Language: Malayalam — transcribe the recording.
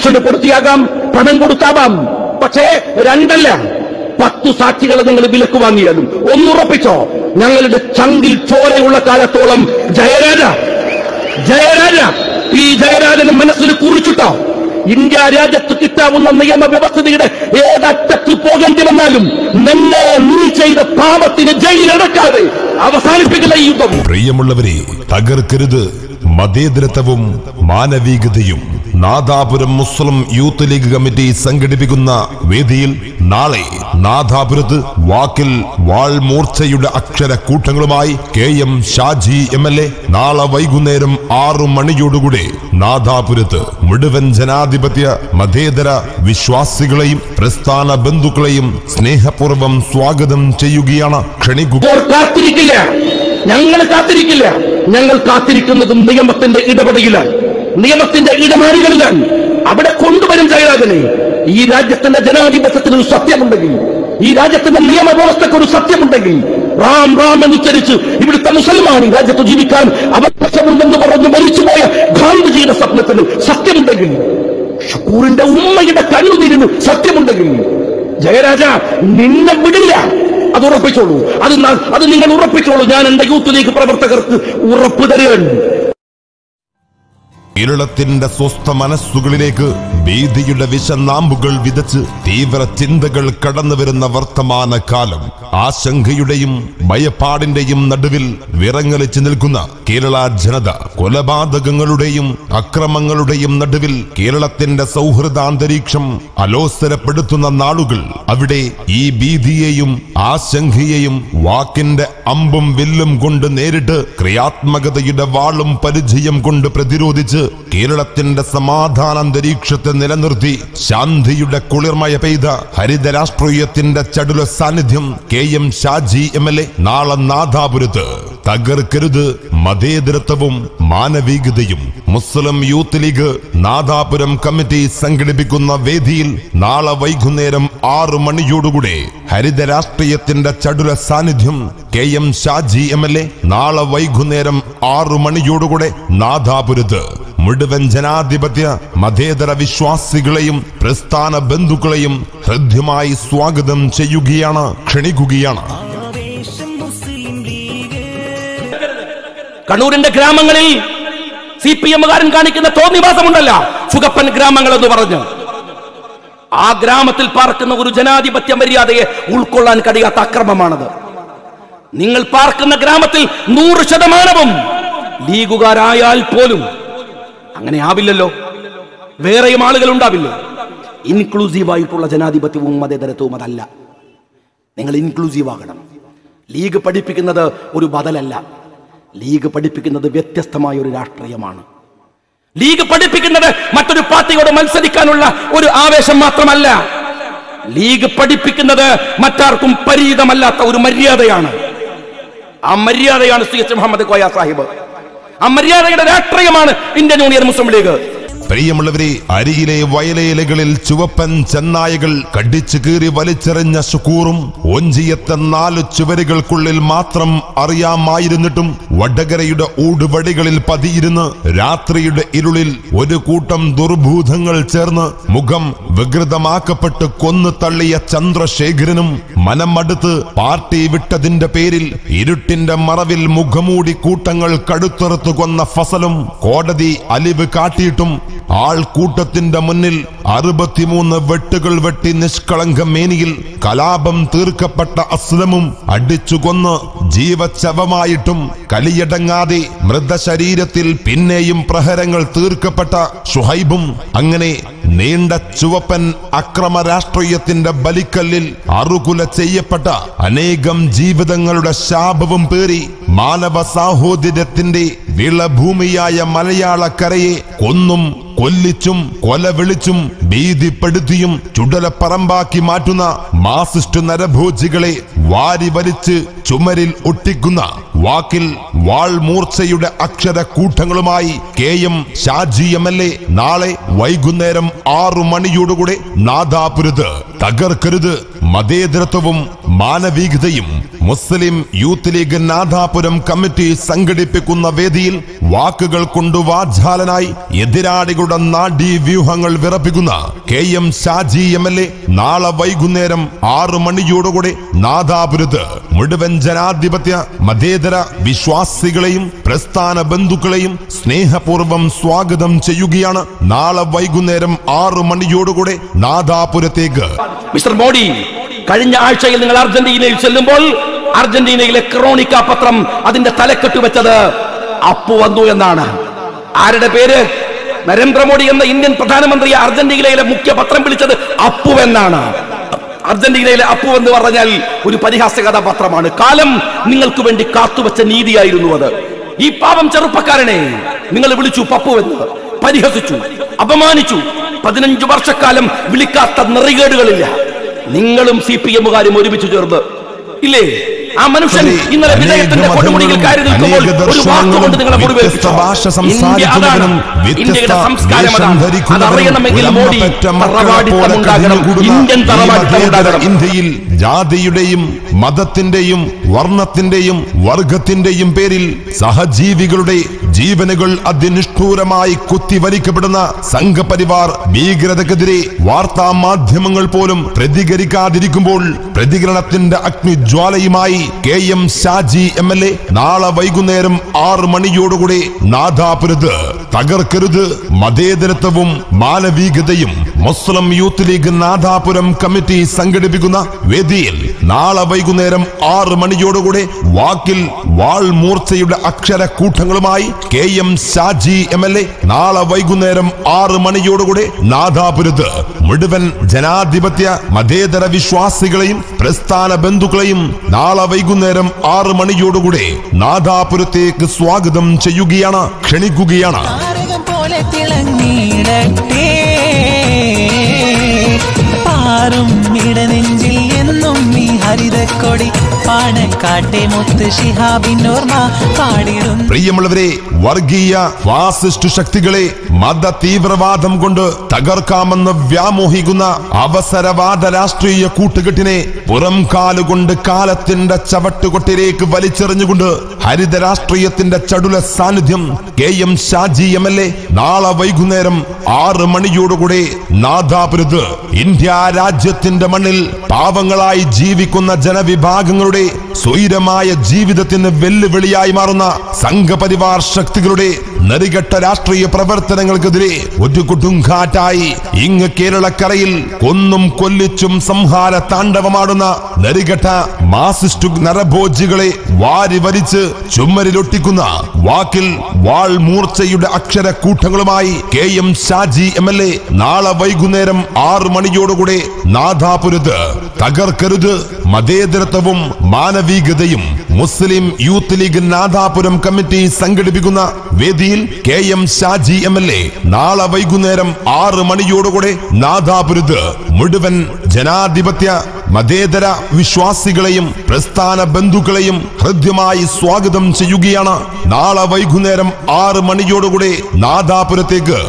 ഭീഷണിപ്പെടുത്തിയാകാം പണം കൊടുത്താവാം. പക്ഷേ രണ്ടല്ല പത്തു സാക്ഷികളെ നിങ്ങൾ വിലക്ക് വാങ്ങിയാലും ഒന്നുറപ്പിച്ചോ ഞങ്ങളുടെ ചങ്കിൽ ചോരയുള്ള കാലത്തോളം ജയരാജ ജയരാജ ഈ ജയരാജന് മനസ്സിൽ കുറിച്ചിട്ടോ? ഇന്ത്യ രാജ്യത്ത് കിട്ടാവുന്ന നിയമവ്യവസ്ഥയുടെ ഏതറ്റത്ത് പോകേണ്ടി വന്നാലും നിന്നെ നീ ചെയ്ത പാപത്തിന് ജയിലടക്കാതെ അവസാനിപ്പിക്കുന്ന യുദ്ധം. പ്രിയമുള്ളവരെ തകർക്കരുത്. മതേതരത്വവും മാനവികതയും. നാദാപുരം മുസ്ലിം യൂത്ത് ലീഗ് കമ്മിറ്റി സംഘടിപ്പിക്കുന്ന വേദിയിൽ നാളെ നാദാപുരത്ത് വാക്കിൽ വാൾമൂർച്ചയുടെ അക്ഷര കൂട്ടങ്ങളുമായി K M Shaji M L A നാളെ വൈകുന്നേരം ആറു മണിയോടുകൂടെ നാദാപുരത്ത് മുഴുവൻ ജനാധിപത്യ മതേതര വിശ്വാസികളെയും പ്രസ്ഥാന ബന്ധുക്കളെയും സ്നേഹപൂർവം സ്വാഗതം ചെയ്യുകയാണ് ക്ഷണിക്കുക ഞങ്ങൾ കാത്തിരിക്കില്ല. ഞങ്ങൾ കാത്തിരിക്കുന്നതും നിയമത്തിന്റെ ഇടപെടലിലാണ്. നിയമത്തിന്റെ ഇടമാറികളിലാണ് അവിടെ കൊണ്ടുവരും ജയരാജനെ. ഈ രാജ്യത്തിന്റെ ജനാധിപത്യത്തിന് ഒരു സത്യമുണ്ടെങ്കിൽ ഈ രാജ്യത്തിന്റെ നിയമവ്യവസ്ഥയ്ക്ക് ഒരു സത്യമുണ്ടെങ്കിൽ റാം റാം എന്നുച്ചരിച്ച് ഇവിടുത്തെ മുസൽമാൻ രാജ്യത്ത് ജീവിക്കാൻ അവകാശമുണ്ടെന്ന് പറഞ്ഞ് മരിച്ചുപോയ ഗാന്ധിജിയുടെ സ്വപ്നത്തിന് സത്യമുണ്ടെങ്കിൽ ഷക്കൂറിന്റെ ഉമ്മയുടെ കണ്ണുതിരിന് സത്യമുണ്ടെങ്കിൽ ജയരാജ നിന്നെ വിടില്ല. അത് ഉറപ്പിച്ചോളൂ. അത് അത് നിങ്ങൾ ഉറപ്പിച്ചോളൂ. ഞാൻ എന്റെ യൂത്ത് ലീഗ് പ്രവർത്തകർക്ക് ഉറപ്പ് തരുകയാണ്. കേരളത്തിന്റെ സ്വസ്ഥ മനസ്സുകളിലേക്ക് ഭീതിയുടെ വിഷനാമ്പുകൾ വിതച്ച് തീവ്ര ചിന്തകൾ കടന്നു വരുന്ന വർത്തമാന കാലം ആശങ്കയുടെയും ഭയപ്പാടിന്റെയും നടുവിൽ വിറങ്ങലിച്ചു നിൽക്കുന്ന കേരള ജനത കൊലപാതകങ്ങളുടെയും അക്രമങ്ങളുടെയും നടുവിൽ കേരളത്തിന്റെ സൗഹൃദാന്തരീക്ഷം അലോസരപ്പെടുത്തുന്ന നാളുകൾ. അവിടെ ഈ ഭീതിയെയും ആശങ്കയെയും വാക്കിന്റെ അമ്പും വില്ലും കൊണ്ട് നേരിട്ട് ക്രിയാത്മകതയുടെ വാളും പരിചയം കൊണ്ട് പ്രതിരോധിച്ച് കേരളത്തിന്റെ സമാധാന അന്തരീക്ഷത്തെ നിലനിർത്തി ശാന്തിയുടെ കുളിർമയ പെയ്ത ഹരിത രാഷ്ട്രീയത്തിന്റെ ചടുല സാന്നിധ്യം K M Shaji M L A നാളെ നാദാപുരത്ത്. തകർക്കരുത് മതേതരത്വവും മാനവികതയും. മുസ്ലിം യൂത്ത് ലീഗ് നാദാപുരം കമ്മിറ്റി സംഘടിപ്പിക്കുന്ന വേദിയിൽ നാളെ വൈകുന്നേരം ആറു മണിയോടുകൂടെ ഹരിത രാഷ്ട്രീയത്തിന്റെ ചടുല സാന്നിധ്യം K M Shaji M L A നാളെ വൈകുന്നേരം ആറു മണിയോടുകൂടെ നാദാപുരത്ത്. മുഴുവൻ ജനാധിപത്യ മതേതര വിശ്വാസികളെയും പ്രസ്ഥാന ബന്ധുക്കളെയും ഹൃദ്യമായി സ്വാഗതം ചെയ്യുകയാണ് ക്ഷണിക്കുകയാണ്. കണ്ണൂരിന്റെ ഗ്രാമങ്ങളിൽ സി പി എമ്മുകാരൻ കാണിക്കുന്ന തോന്നിവാസമുണ്ടല്ല. സുഗപ്പൻ ഗ്രാമങ്ങൾ എന്ന് പറഞ്ഞു. ആ ഗ്രാമത്തിൽ പാർക്കുന്ന ഒരു ജനാധിപത്യ മര്യാദയെ ഉൾക്കൊള്ളാൻ കഴിയാത്ത അക്രമമാണത്. നിങ്ങൾ പാർക്കുന്ന ഗ്രാമത്തിൽ നൂറ് ശതമാനവും ലീഗുകാരായാൽ പോലും അങ്ങനെ ആവില്ലല്ലോ. വേറെയും ആളുകൾ ഉണ്ടാവില്ലേ. ഇൻക്ലൂസീവ് ആയിട്ടുള്ള ജനാധിപത്യവും മതേതരത്വവും അതല്ല. നിങ്ങൾ ഇൻക്ലൂസീവ് ആകണം ലീഗ് പഠിപ്പിക്കുന്നത് ഒരു ബദലല്ല. ലീഗ് പഠിപ്പിക്കുന്നത് വ്യത്യസ്തമായ ഒരു രാഷ്ട്രീയമാണ്. ലീഗ് പഠിപ്പിക്കുന്നത് മറ്റൊരു പാർട്ടിയോട് മത്സരിക്കാനുള്ള ഒരു ആവേശം മാത്രമല്ല. ലീഗ് പഠിപ്പിക്കുന്നത് മറ്റാർക്കും പരീതമല്ലാത്ത ഒരു മര്യാദയാണ്. ആ മര്യാദയാണ് സി എച്ച് മുഹമ്മദ് കോയ സാഹിബ്. ആ മര്യാദയുടെ രാഷ്ട്രീയമാണ് ഇന്ത്യൻ യൂണിയൻ മുസ്ലിം ലീഗ്. പ്രിയമുള്ളവരെ അരിയിലെ വയലേലകളിൽ ചുവപ്പൻ ചെന്നായകൾ കടിച്ചു കീറി വലിച്ചെറിഞ്ഞ ശുക്കൂറും ഒഞ്ചിയത്തെ നാല് ചുവരുകൾക്കുള്ളിൽ മാത്രം അറിയാമായിരുന്നിട്ടും വടകരയുടെ ഊടുവടികളിൽ പതിയിരുന്ന് രാത്രിയുടെ ഇരുളിൽ ഒരു കൂട്ടം ദുർഭൂതങ്ങൾ ചേർന്ന് മുഖം വികൃതമാക്കപ്പെട്ട് കൊന്നു തള്ളിയ ചന്ദ്രശേഖരനും മനമടുത്ത് പാർട്ടി വിട്ടതിന്റെ പേരിൽ ഇരുട്ടിന്റെ മറവിൽ മുഖമൂടി കൂട്ടങ്ങൾ കടുത്തറുത്തു കൊന്ന ഫസലും കോടതി അലിവ് കാട്ടിയിട്ടും ആൾക്കൂട്ടത്തിന്റെ മുന്നിൽ അറുപത്തിമൂന്ന് വെട്ടുകൾ വെട്ടി നിഷ്കളങ്ക മേനിയിൽ കലാപം തീർക്കപ്പെട്ട അസ്ലമും അടിച്ചു കൊന്ന് ജീവച്ചവമായിട്ടും കലിയടങ്ങാതെ മൃതശരീരത്തിൽ പിന്നെയും പ്രഹരങ്ങൾ തീർക്കപ്പെട്ട ഷുഹൈബും അങ്ങനെ നീണ്ട ചുവപ്പൻ അക്രമ രാഷ്ട്രീയത്തിന്റെ ബലിക്കല്ലിൽ അറുകുല ചെയ്യപ്പെട്ട അനേകം ജീവിതങ്ങളുടെ ശാപവും പേറി മാനവ സാഹോദര്യത്തിന്റെ വിളഭൂമിയായ മലയാളക്കരയെ കൊന്നും കൊല്ലിച്ചും കൊല വിളിച്ചും ഭീതിപ്പെടുത്തിയും ചുടലപ്പറമ്പാക്കി മാറ്റുന്ന മാസിസ്റ്റ് നരഭോജികളെ വാരി വലിച്ച് ചുമരിൽ ഒട്ടിക്കുന്ന വാക്കിൽ വാൾമൂർച്ചയുടെ അക്ഷര കൂട്ടങ്ങളുമായി K M Shaji M L A നാളെ വൈകുന്നേരം ആറു മണിയോടുകൂടെ നാദാപുരത്ത് തകർക്കരുത് മതേതരത്വവും മാനവികതയും മുസ്ലിം യൂത്ത് ലീഗ് നാഥാപുരം കമ്മിറ്റി സംഘടിപ്പിക്കുന്ന വേദിയിൽ വാക്കുകൾ കൊണ്ട് വാചാലനായി എതിരാളികളുടെ നാഡീ വ്യൂഹങ്ങൾ വിറപ്പിക്കുന്ന K M Shaji M L A നാളെ വൈകുന്നേരം ആറു മണിയോടുകൂടി നാദാപുരത്ത് മുഴുവൻ ജനാധിപത്യ മതേതര വിശ്വാസികളെയും പ്രസ്ഥാന ബന്ധുക്കളെയും സ്നേഹപൂർവം സ്വാഗതം ചെയ്യുകയാണ്. നാളെ വൈകുന്നേരം ആറു മണിയോടുകൂടെ നാദാപുരത്തേക്ക്. മിസ്റ്റർ മോഡി കഴിഞ്ഞ ആഴ്ചയിൽ നിങ്ങൾ അർജന്റീനയിൽ ചെല്ലുമ്പോൾ അർജന്റീനയിലെ ക്രോണിക്ക പത്രം അതിന്റെ തലക്കെട്ട് വെച്ചത് അപ്പു വന്നു എന്നാണ്. ആരുടെ പേര്? നരേന്ദ്രമോദി എന്ന ഇന്ത്യൻ പ്രധാനമന്ത്രിയെ അർജന്റീനയിലെ മുഖ്യ പത്രം വിളിച്ചത് അപ്പു എന്നാണ്. അർജന്റീനയിലെ അപ്പു എന്ന് പറഞ്ഞാൽ ഒരു പരിഹാസ കഥാപത്രമാണ് കാലം നിങ്ങൾക്ക് വേണ്ടി കാത്തുവച്ച നീതിയായിരുന്നു അത്. ഈ പാവം ചെറുപ്പക്കാരനെ നിങ്ങൾ വിളിച്ചു പപ്പു എന്ന് പരിഹസിച്ചു അപമാനിച്ചു. പതിനഞ്ചു വർഷക്കാലം വിളിക്കാത്ത നെറികേടുകളില്ല. നിങ്ങളും സി പി എമ്മുകാരും ഒരുമിച്ച് ചേർന്ന്. ഇല്ലേ? ആ മനുഷ്യൻ ഇന്നലെ വിജയത്തിന്റെ കൊടുമുടിയിൽ കയറി നിൽക്കുമ്പോൾ ഒരു ഒരു വാക്കുകൊണ്ട് നിങ്ങളെ ഇന്ത്യയുടെ സംസ്കാരം അതറിയണമെങ്കിൽ മോദി തറവാടിത്തം ഉണ്ടാകണം. ഇന്ത്യൻ തറവാടിത്തം ഉണ്ടാകണം. ഇന്ത്യയിൽ ജാതിയുടെയും മതത്തിന്റെയും വർണത്തിന്റെയും വർഗത്തിന്റെയും പേരിൽ സഹജീവികളുടെ ജീവനുകൾ അതിനിഷ്ഠൂരമായി കുത്തിവലിക്കപ്പെടുന്ന സംഘപരിവാർ ഭീകരതക്കെതിരെ വാർത്താ മാധ്യമങ്ങൾ പോലും പ്രതികരിക്കാതിരിക്കുമ്പോൾ പ്രതികരണത്തിന്റെ അഗ്നിജ്വാലയുമായി K M Shaji M L A നാളെ വൈകുന്നേരം ആറ് മണിയോടുകൂടി നാദാപുരത്ത്. തകർക്കരുത്. മതേതരത്വവും മാനവികതയും മുസ്ലിം യൂത്ത് ലീഗ് നാദാപുരം കമ്മിറ്റി സംഘടിപ്പിക്കുന്ന വേദിയിൽ നാളെ വൈകുന്നേരം ആറ് മണിയോടുകൂടെ വാക്കിൽ വാൾമൂർച്ചയുടെ അക്ഷര കൂട്ടങ്ങളുമായി K M Shaji M L A നാളെ വൈകുന്നേരം ആറ് മണിയോടുകൂടെ നാദാപുരത്ത് മുഴുവൻ ജനാധിപത്യ മതേതര വിശ്വാസികളെയും പ്രസ്ഥാന ബന്ധുക്കളെയും നാളെ വൈകുന്നേരം ആറ് മണിയോടുകൂടെ നാദാപുരത്തേക്ക് സ്വാഗതം ചെയ്യുകയാണ് ക്ഷണിക്കുകയാണ്. തിളങ്ങിയിടട്ടെ പാറും ഇടനെഞ്ചിൽ എന്നും നീ ഹരിതക്കൊടി പ്രിയമുള്ളവരെ വർഗീയ ഫാസിസ്റ്റ് ശക്തികളെ മത തീവ്രവാദം കൊണ്ട് തകർക്കാമെന്ന് വ്യാമോഹിക്കുന്ന അവസരവാദ രാഷ്ട്രീയ കൂട്ടുകെട്ടിനെ പുറം കാലുകൊണ്ട് കാലത്തിന്റെ ചവട്ടുകൊട്ടിലേക്ക് വലിച്ചെറിഞ്ഞുകൊണ്ട് ഹരിത രാഷ്ട്രീയത്തിന്റെ ചടുല സാന്നിധ്യം K M Shaji M L A നാളെ വൈകുന്നേരം ആറ് മണിയോടുകൂടെ നാദാപുരത്ത് ഇന്ത്യ രാജ്യത്തിന്റെ മണ്ണിൽ പാവങ്ങളായി ജീവിക്കുന്ന ജനവിഭാഗങ്ങളുടെ করে സ്വൈരമായ ജീവിതത്തിന് വെല്ലുവിളിയായി മാറുന്ന സംഘപരിവാർ ശക്തികളുടെ നരികെട്ട രാഷ്ട്രീയ പ്രവർത്തനങ്ങൾക്കെതിരെ ഒരു കൊടുങ്കാറ്റായി ഇങ്ങ് കേരളക്കരയിൽ കൊന്നും കൊല്ലിച്ചും സംഹാര താണ്ഡവമാടുന്ന നരികെട്ട മാസിസ്റ്റു നരഭോജികളെ വാരി വരിച്ച് ചുമരിലൊട്ടിക്കുന്ന വാക്കിൽ വാൾ മൂർച്ചയുടെ അക്ഷര കൂട്ടങ്ങളുമായി K M Shaji M L A നാളെ വൈകുന്നേരം ആറു മണിയോടുകൂടെ നാദാപുരത്ത് തകർക്കരുത് മതേതരത്വവും മാനവികതയും മുസ്ലിം യൂത്ത് ലീഗ് നാദാപുരം കമ്മിറ്റി സംഘടിപ്പിക്കുന്ന വേദിയിൽ K M Shaji M L A നാളെ വൈകുന്നേരം ആറ് മണിയോടുകൂടെ നാദാപുരത്ത് മുഴുവൻ ജനാധിപത്യ മതേതര വിശ്വാസികളെയും പ്രസ്ഥാന ബന്ധുക്കളെയും ഹൃദ്യമായി സ്വാഗതം ചെയ്യുകയാണ്. നാളെ വൈകുന്നേരം ആറ് മണിയോടുകൂടെ നാദാപുരത്തേക്ക്